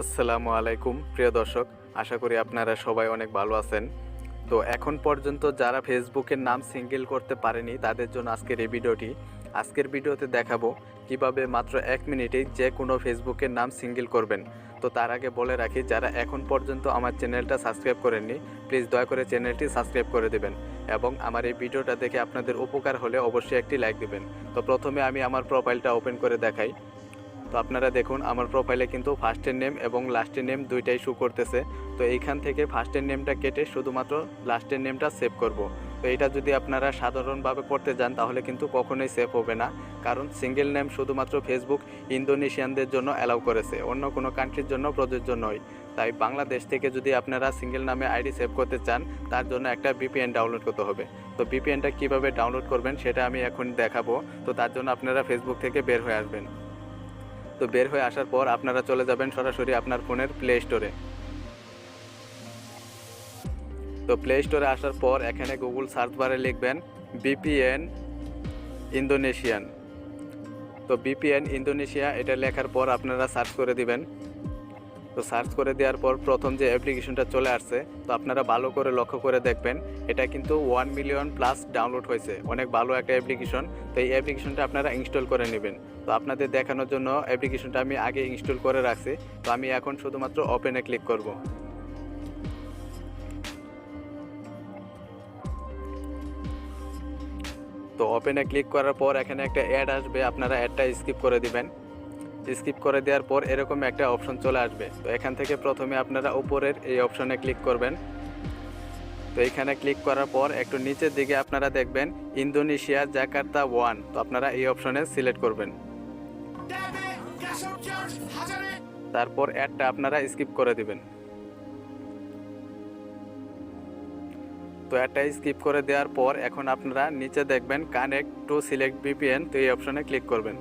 আসসালামু আলাইকুম, প্রিয় দর্শক। আশা করি আপনারা সবাই অনেক ভালো আছেন। তো এখন পর্যন্ত যারা ফেসবুকের নাম সিঙ্গেল করতে পারেনি, তাদের জন্য আজকের এই ভিডিওটি। আজকের ভিডিওতে দেখাবো কীভাবে মাত্র এক মিনিটেই যে কোনো ফেসবুকের নাম সিঙ্গেল করবেন। তো তার আগে বলে রাখি, যারা এখন পর্যন্ত আমার চ্যানেলটা সাবস্ক্রাইব করেননি, প্লিজ দয়া করে চ্যানেলটি সাবস্ক্রাইব করে দেবেন এবং আমার এই ভিডিওটা দেখে আপনাদের উপকার হলে অবশ্যই একটি লাইক দেবেন। তো প্রথমে আমি আমার প্রোফাইলটা ওপেন করে দেখাই। তো আপনারা দেখুন, আমার প্রোফাইলে কিন্তু ফার্স্টের নেম এবং লাস্টের নেম দুইটাই শু করতেছে। তো এইখান থেকে ফার্স্টের নেমটা কেটে শুধুমাত্র লাস্টের নেমটা সেভ করব। তো এটা যদি আপনারা সাধারণভাবে করতে যান, তাহলে কিন্তু কখনোই সেভ হবে না। কারণ সিঙ্গেল নেম শুধুমাত্র ফেসবুক ইন্দোনেশিয়ানদের জন্য অ্যালাউ করেছে। অন্য কোনো কান্ট্রির জন্য প্রযোজ্য নয়। তাই বাংলাদেশ থেকে যদি আপনারা সিঙ্গেল নামে আইডি সেভ করতে চান, তার জন্য একটা বিপিএন ডাউনলোড করতে হবে। তো বিপিএনটা কীভাবে ডাউনলোড করবেন, সেটা আমি এখন দেখাবো। তো তার জন্য আপনারা ফেসবুক থেকে বের হয়ে আসবেন। তো বের হয়ে আসার পর আপনারা চলে যাবেন সরাসরি আপনার ফোনের প্লে স্টোরে তো প্লে স্টোরে আসার পর এখানে গুগল সার্চ বারে লিখবেন বিপিএন ইন্দোনেশিয়ান তো বিপিএন ইন্দোনেশিয়া এটা লেখার পর আপনারা সার্চ করে দিবেন। তো সার্চ করে দেওয়ার পর প্রথম যে অ্যাপ্লিকেশনটা চলে আসছে, তো আপনারা ভালো করে লক্ষ্য করে দেখবেন, এটা কিন্তু ওয়ান মিলিয়ন প্লাস ডাউনলোড হয়েছে। অনেক ভালো একটা অ্যাপ্লিকেশন, তো এই অ্যাপ্লিকেশনটা আপনারা ইনস্টল করে নেবেন। তো আপনাদের দেখানোর জন্য অ্যাপ্লিকেশনটা আমি আগে ইনস্টল করে রাখছি, তো আমি এখন শুধুমাত্র ওপেনে ক্লিক করব। তো ওপেনে ক্লিক করার পর এখানে একটা অ্যাড আসবে, আপনারা অ্যাডটা স্কিপ করে দিবেন। স্কিপ করে দেওয়ার পর এরকম একটা অপশন চলে আসবে। তো এখান থেকে প্রথমে আপনারা উপরের এই অপশনে ক্লিক করবেন। তো এখানে ক্লিক করার পর একটু নিচের দিকে আপনারা দেখবেন, ইন্দোনেশিয়া জাকার্তা ওয়ান তো আপনারা এই অপশনে সিলেক্ট করবেন। তারপর অ্যাডটা আপনারা স্কিপ করে দিবেন। তো অ্যাডটা স্কিপ করে দেওয়ার পর এখন আপনারা নিচে দেখবেন কানেক্ট টু সিলেক্ট বিপিএন তো এই অপশনে ক্লিক করবেন।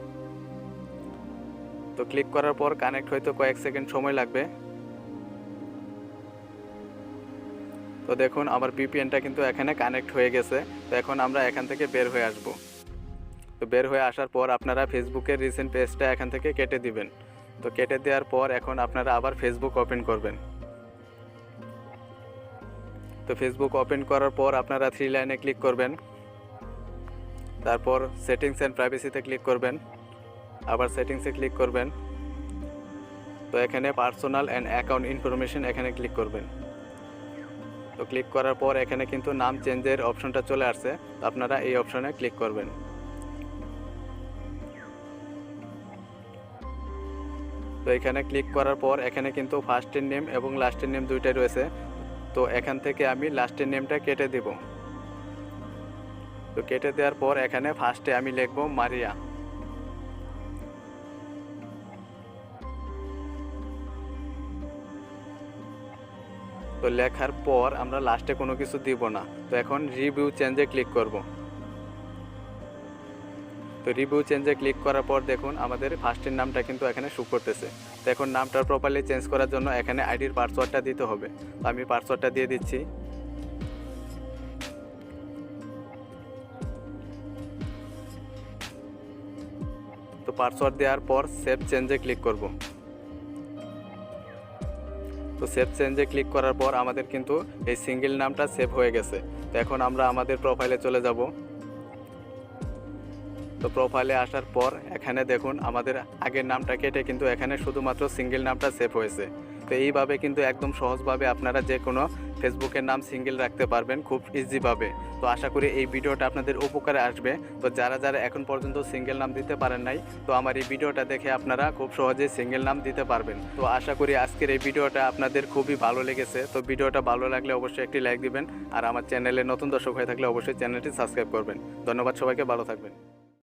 তো ক্লিক করার পর কানেক্ট হয়তো কয়েক সেকেন্ড সময় লাগবে। তো দেখুন, আমার বিপিএনটা কিন্তু এখানে কানেক্ট হয়ে গেছে। তো এখন আমরা এখান থেকে বের হয়ে আসব। তো বের হয়ে আসার পর আপনারা ফেসবুকের রিসেন্ট পেজটা এখান থেকে কেটে দিবেন। তো কেটে দেওয়ার পর এখন আপনারা আবার ফেসবুক ওপেন করবেন। তো ফেসবুক ওপেন করার পর আপনারা থ্রি লাইনে ক্লিক করবেন। তারপর সেটিংস অ্যান্ড প্রাইভেসিতে ক্লিক করবেন। আবার সেটিংসে ক্লিক করবেন। তো এখানে পার্সোনাল অ্যান্ড অ্যাকাউন্ট ইনফরমেশন এখানে ক্লিক করবেন। তো ক্লিক করার পর এখানে কিন্তু নাম চেঞ্জের অপশনটা চলে আসছে। আপনারা এই অপশনে ক্লিক করবেন। তো এখানে ক্লিক করার পর এখানে কিন্তু ফার্স্টের নেম এবং লাস্টের নেম দুইটাই রয়েছে। তো এখান থেকে আমি লাস্টের নেমটা কেটে দেব। তো কেটে দেওয়ার পর এখানে ফার্স্টে আমি লিখব মারিয়া। তো লেখার পর আমরা লাস্টে কোনো কিছু দিব না। তো এখন রিভিউ চেঞ্জে ক্লিক করব। তো রিভিউ চেঞ্জে ক্লিক করার পর দেখুন আমাদের ফার্স্টের নামটা কিন্তু এখানে শু করতেছে। তো এখন নামটা প্রপারলি চেঞ্জ করার জন্য এখানে আইডির পাসওয়ার্ডটা দিতে হবে। তো আমি পাসওয়ার্ডটা দিয়ে দিচ্ছি। তো পাসওয়ার্ড দেওয়ার পর সেভ চেঞ্জে ক্লিক করব। তো সেভ চেঞ্জে ক্লিক করার পর আমাদের কিন্তু এই সিঙ্গেল নামটা সেভ হয়ে গেছে। তো এখন আমরা আমাদের প্রোফাইলে চলে যাব। তো প্রোফাইলে আসার পর এখানে দেখুন আমাদের আগের নামটা কেটে কিন্তু এখানে শুধুমাত্র সিঙ্গেল নামটা সেভ হয়েছে। তো এইভাবে কিন্তু একদম সহজভাবে আপনারা যে কোনো ফেসবুকের নাম সিঙ্গেল রাখতে পারবেন খুব ইজিভাবে। তো আশা করি এই ভিডিওটা আপনাদের উপকারে আসবে। তো যারা যারা এখন পর্যন্ত সিঙ্গেল নাম দিতে পারেন নাই, তো আমার এই ভিডিওটা দেখে আপনারা খুব সহজেই সিঙ্গেল নাম দিতে পারবেন। তো আশা করি আজকের এই ভিডিওটা আপনাদের খুবই ভালো লেগেছে। তো ভিডিওটা ভালো লাগলে অবশ্যই একটি লাইক দিবেন। আর আমার চ্যানেলে নতুন দর্শক হয়ে থাকলে অবশ্যই চ্যানেলটি সাবস্ক্রাইব করবেন। ধন্যবাদ সবাইকে, ভালো থাকবেন।